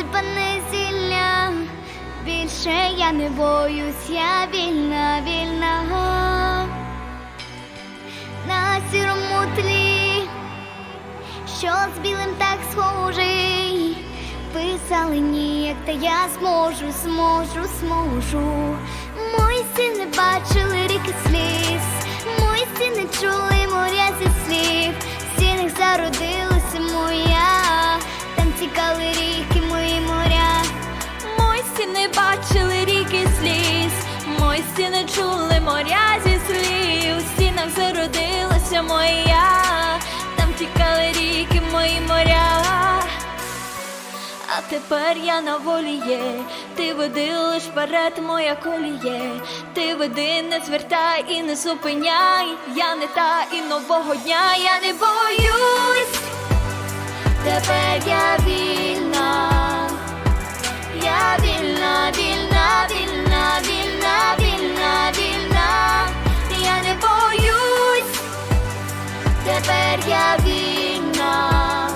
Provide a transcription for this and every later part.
посипане зілля. Більше я не боюсь, я вільна, вільна. На сірому тлі, що з білим так схожий. Писали ніяк, та я зможу, зможу, зможу. Мої стіни бачили ріки сліз, мої стіни чули ріки, мої моря. Мої стіни бачили ріки сліз, мої стіни чули моря зі слів, у стінах зародилася моя, там тікали ріки, мої моря. А тепер я на волі є, ти веди лиш вперед, моя коліє, ти веди, не звертай і не зупиняй, я не та і нового дня, я не боюсь, тепер я вільна,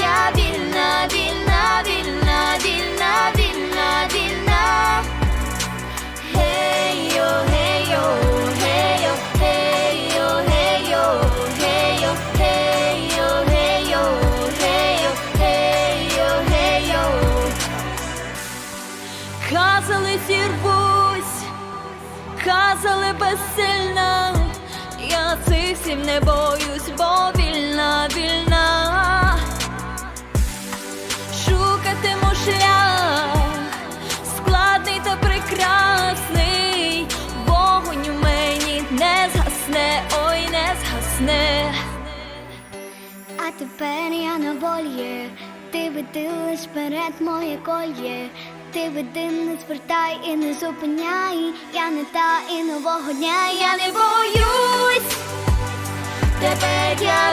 я вільна, вільна, вільна, вільна, вільна, вільна. Гей-йо, гей-йо, гей-йо, гей-йо, гей-йо, гей-йо, гей-йо, гей-йо, гей-йо, гей-йо, гей-йо. Казали зірвусь, казали безсильна, цих не боюсь, бо вільна, вільна. Шукатиму шлях, складний та прекрасний, вогонь у мені не згасне, ой, не згасне. А тепер я на волі, ти веди лиш вперед моє кольє. Ти веди, не звертай і не зупиняй. Я не та і нового дня, я не боюсь. Yeah.